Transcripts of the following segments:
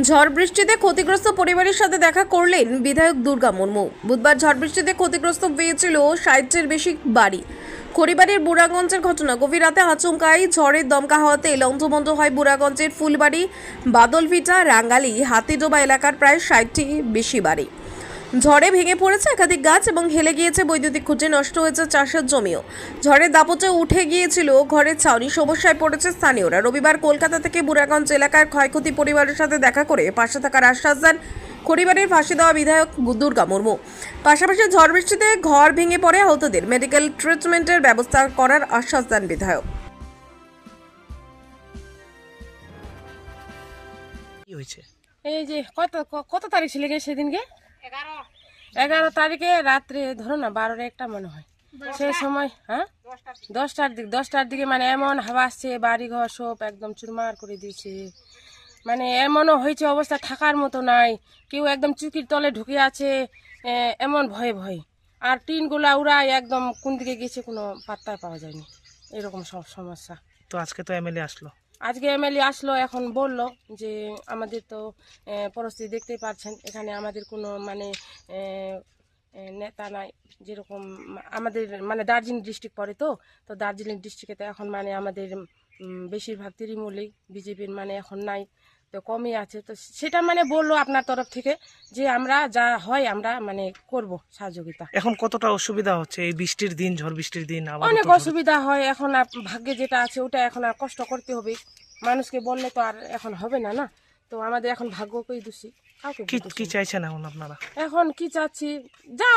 ঝড় বৃষ্টিতে ক্ষতিগ্রস্ত পরিবারের সাথে দেখা করলেন বিধায়ক দুর্গা মুর্মু। বুধবার ঝড় বৃষ্টিতে ক্ষতিগ্রস্ত হয়েছিল ষাটটির বেশি বাড়ি। খড়িবাড়ির বুড়াগঞ্জের ঘটনা। গভীর রাতে আচমকাই ঝড়ের দমকা হওয়াতে লন্ঠমন্ড হয় বুড়াগঞ্জের ফুলবাড়ি, বাদলভিটা, রাঙ্গালি, হাতিডোবা এলাকার প্রায় ষাটটি বেশি বাড়ি। ঝড়ে ভেঙে পড়েছে একাধিক গাছ এবং হেলে গিয়েছে বৈদ্যুতিক খুঁটি নষ্ট হয়েছে চাষের জমিও। ঝড়ের দাপটে উঠে গিয়েছিল ঘরের ছাউনি সমস্যায় পড়েছে স্থানীয়রা। রবিবার কলকাতা থেকে বুড়াগঞ্জ এলাকার ক্ষয়ক্ষতি পরিবারের সাথে দেখা করে পাশে থাকার আশ্বাস দেন খড়িবাড়ির ফাঁসি দেওয়া বিধায়ক দুর্গা মুর্মু। পাশাপাশি ঝড় বৃষ্টিতে ঘর ভেঙে পড়ে আহতদের। মেডিকেল ট্রিটমেন্টের ব্যবস্থা করার আশ্বাস দেন বিধায়ক। হয়েছে? এই যে কত কত তারিখ ছিল গে সেদিনকে? এগারো। তারিখে রাত্রে ধরো না বারোটা একটা মনে হয়। সেই সময় হ্যাঁ? দশটার দিক। দশটার দিকে মানে এমন হাওয়া আসছে বাড়ি ঘর সব একদম চুরমার করে দিয়েছে। মানে এমনও হয়েছে অবস্থা থাকার মতো নাই। কেউ একদম চুকির তলে ঢুকে আছে এমন ভয়ে ভয়ে। আর টিনগুলা উড়াই একদম কোন দিকে গেছে কোনো পাত্তা পাওয়া যায়নি। এরকম সব সমস্যা। তো আজকে তো এমএলএ আসলো। আজকে এমএলএ আসলো, এখন বলল যে আমাদের তো পরিস্থিতি দেখতেই পাচ্ছেন, এখানে আমাদের কোনো মানে নেতা নাই, যেরকম আমাদের মানে দার্জিলিং ডিস্ট্রিক্ট পড়ে তো তো দার্জিলিং ডিস্ট্রিক্টে তো এখন মানে আমাদের বেশিরভাগ তৃণমূলই, বিজেপির মানে এখন নাই তো কমই আছে। তো সেটা মানে বলল আপনার তরফ থেকে যে আমরা যা হয় আমরা মানে করব সহযোগিতা। এখন কতটা অসুবিধা হচ্ছে? এই বৃষ্টির দিন ঝড় বৃষ্টির দিন অনেক অসুবিধা হয়। এখন আর ভাগ্যে যেটা আছে ওটা এখন আর কষ্ট করতে হবে। মানুষকে বললে তো আর এখন হবে না না? তো আমাদের এখন ভাগ্যকেই দোষী। কাউকে কি। চাইছেন এখন আপনারা? এখন কি চাচ্ছি? যা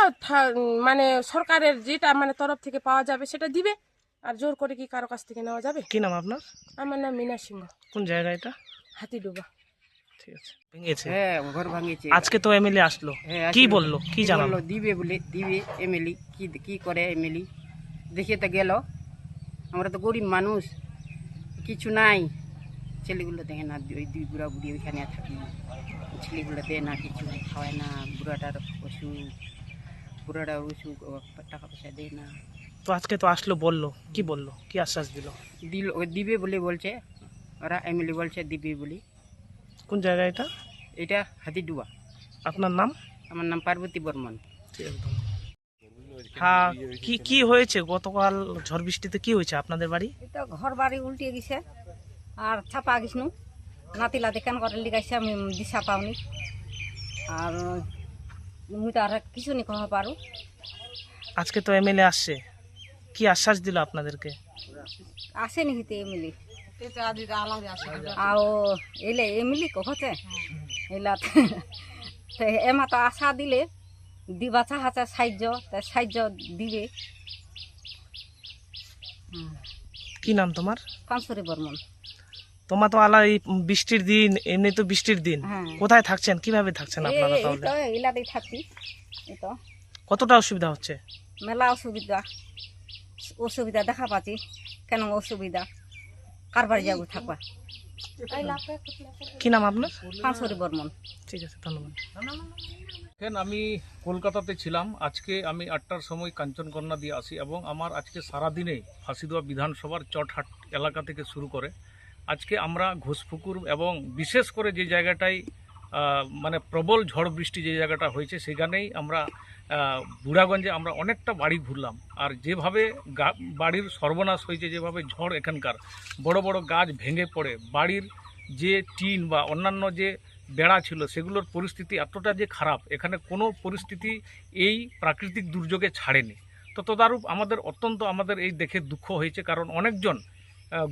মানে সরকারের যেটা মানে তরফ থেকে পাওয়া যাবে সেটা দিবে। আর জোর করে কি কারও কাছ থেকে নেওয়া যাবে? কি নাম আপনার? আমার নাম মিনা সিংহ। কোন জায়গা এটা? হাতিডুবা ঠিক আছে। ভেঙেছে? হ্যাঁ ঘর ভাঙিয়েছে। আজকে তো এমএলএ আসলো। হ্যাঁ, কি বলল? কি জানালো? দিবে বলে দিবে এমএলই কি কি করে দেখে তো গেল। আমরা তো গরিব মানুষ। কিছু নাই। ছেলেগুলো দেখে না ওই দুই বুড়া বুড়ি ওইখানে থাকি। ছেলেগুলো দেয় না কিছু খাওয়ায় না। বুড়াটার অসুখ। বুড়াটার অসুখ ও টাকা পয়সা দেয় না। তো আজকে তো আসলো বলল। কি বলল? কি আশ্বাস দিল? দিল ও দিবে বলে বলছে। ওরা এমএলএ বলছে দিবি বলে। কোন জায়গা এটা? এটা হাতিডুয়া আপনার নাম? আমার নাম পার্বতী বর্মন। হ্যাঁ কি কি হয়েছে? গতকাল ঝড় বৃষ্টিতে কি হয়েছে আপনাদের বাড়ি? এটা ঘর বাড়ি উল্টে গেছে আর ছাপা গেছনু নাতিলা দেখান করে লিগাইছে আমি দিশা পাওনি। আর মুই তো আর কিছু নি কহ পারু। আজকে তো এমএলএ আসছে। কি আশ্বাস দিল আপনাদেরকে? আসেনি হিতে এমিলি আও এলে এমিলি কহছে? এলা এমা তো আশা দিলে দিবা চাহাছে সাহায্য তা সাহায্য দিবে। কি নাম তোমার? পাঁচশরি বর্মন। তোমার তো আলা এই বৃষ্টির দিন এমনি তো বৃষ্টির দিন। হ্যাঁ। কোথায় থাকছেন? কীভাবে থাকছেন আপনারা তাহলে? তো এলাতেই থাকি এই তো। কতটা অসুবিধা হচ্ছে? মেলা অসুবিধা। অসুবিধা দেখা পাচ্ছি। কেন অসুবিধা? কার বাড়ি যাব কি নাম আপনার? পাঁচশরি বর্মন। ঠিক আছে ধন্যবাদ। দেখেন আমি কলকাতাতে ছিলাম। আজকে আমি আটটার সময় কাঞ্চনকন্যা দিয়ে আসি এবং আমার আজকে সারাদিনে ফাঁসিদোয়া বিধানসভার চটহাট এলাকা থেকে শুরু করে। আজকে আমরা ঘোষপুকুর এবং বিশেষ করে যে জায়গাটায় মানে প্রবল ঝড় বৃষ্টি যে জায়গাটা হয়েছে সেখানেই আমরা বুড়াগঞ্জে আমরা অনেকটা বাড়ি ঘুরলাম। আর যেভাবে বাড়ির সর্বনাশ হয়েছে, যেভাবে ঝড় এখানকার, বড় বড় গাছ ভেঙে পড়ে, বাড়ির যে টিন বা অন্যান্য যে বেড়া ছিল, সেগুলোর পরিস্থিতি এতটা যে খারাপ, এখানে কোনো পরিস্থিতি এই প্রাকৃতিক দুর্যোগে ছাড়েনি। তো তদারূপ আমাদের অত্যন্ত আমাদের এই দেখে দুঃখ হয়েছে, কারণ অনেকজন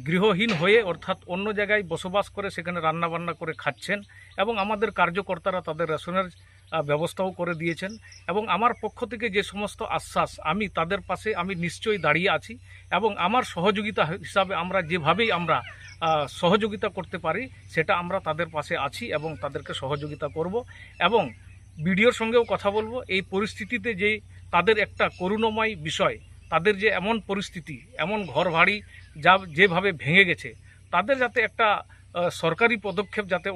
গৃহহীন হয়ে অর্থাৎ অন্য জায়গায় বসবাস করে, সেখানে রান্নাবান্না করে খাচ্ছেন এবং আমাদের কার্যকর্তারা তাদের রেশনের ব্যবস্থাও করে দিয়েছেন। এবং আমার পক্ষ থেকে যে সমস্ত আশ্বাস, আমি তাদের পাশে আমি নিশ্চয়ই দাঁড়িয়ে আছি এবং আমার সহযোগিতা হিসাবে আমরা যেভাবেই আমরা সহযোগিতা করতে পারি, সেটা আমরা তাদের পাশে আছি এবং তাদেরকে সহযোগিতা করব এবং বিডিওর সঙ্গেও কথা বলব। এই পরিস্থিতিতে যে তাদের একটা করুণময় বিষয়, তাদের যে এমন পরিস্থিতি, এমন ঘর বাড়ি যা যেভাবে ভেঙে গেছে, তাদের যাতে একটা সরকারি পদক্ষেপ যাতে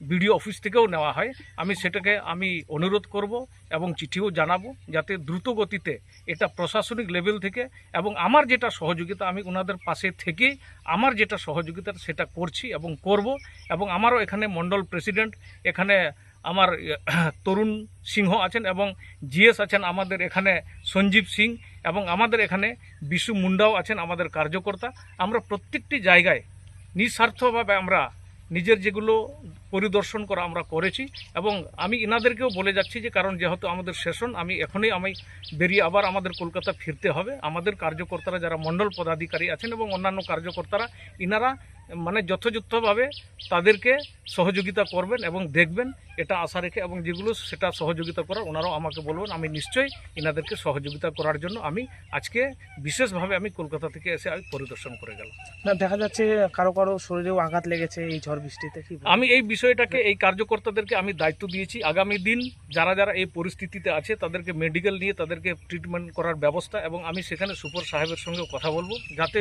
বিডিও অফিস থেকেও নেওয়া হয়। আমি সেটাকে আমি অনুরোধ করব এবং চিঠিও জানাব যাতে দ্রুত গতিতে এটা প্রশাসনিক লেভেল থেকে এবং আমার যেটা সহযোগিতা আমি ওনাদের পাশে থেকে আমার যেটা সহযোগিতা সেটা করছি এবং করব এবং আমারও এখানে মণ্ডল প্রেসিডেন্ট এখানে আমার ইয়ে, তরুণ সিংহ আছেন এবং জিএস আছেন আমাদের এখানে সঞ্জীব সিং এবং আমাদের এখানে বিশু মুন্ডাও আছেন আমাদের কার্যকর্তা। আমরা প্রত্যেকটি জায়গায় নিঃস্বার্থভাবে আমরা নিজের যেগুলো পরিদর্শন করা আমরা করেছি এবং আমি ইনাদেরকেও বলে যাচ্ছি যে কারণ যেহেতু আমাদের সেশন আমি এখনই আমি বেরিয়ে আবার আমাদের কলকাতা ফিরতে হবে। আমাদের কার্যকর্তারা যারা মণ্ডল পদাধিকারী আছেন এবং অন্যান্য কার্যকর্তারা ইনারা মানে যথাযথভাবে তাদেরকে সহযোগিতা করবেন এবং দেখবেন এটা আশা রেখে এবং যেগুলো সেটা সহযোগিতা করার ওনারাও আমাকে বলবেন আমি নিশ্চয়ই ইনাদেরকে সহযোগিতা করার জন্য আমি আজকে বিশেষভাবে আমি কলকাতা থেকে এসে আমি পরিদর্শন করে গেলাম। না দেখা যাচ্ছে কারও কারও শরীরেও আঘাত লেগেছে এই ঝড় বৃষ্টিতে কি আমি এই বিষয়টাকে এই কার্যকর্তাদেরকে আমি দায়িত্ব দিয়েছি। আগামী দিন যারা যারা এই পরিস্থিতিতে আছে, তাদেরকে মেডিকেল নিয়ে তাদেরকে ট্রিটমেন্ট করার ব্যবস্থা এবং আমি সেখানে সুপার সাহেবের সঙ্গে কথা বলব। যাতে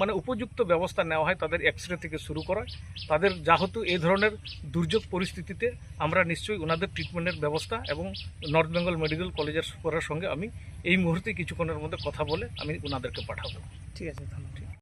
মানে উপযুক্ত ব্যবস্থা নেওয়া হয়, তাদের এক্স রে থেকে শুরু করা। তাদের যেহেতু এই ধরনের দুর্যোগ পরিস্থিতিতে আমরা নিশ্চয়ই ওনাদের ট্রিটমেন্টের ব্যবস্থা এবং নর্থ বেঙ্গল মেডিকেল কলেজের সুপারের সঙ্গে আমি এই মুহূর্তে কিছুক্ষণের মধ্যে কথা বলে আমি ওনাদেরকে পাঠাবো। ঠিক আছে, ধন্যবাদ।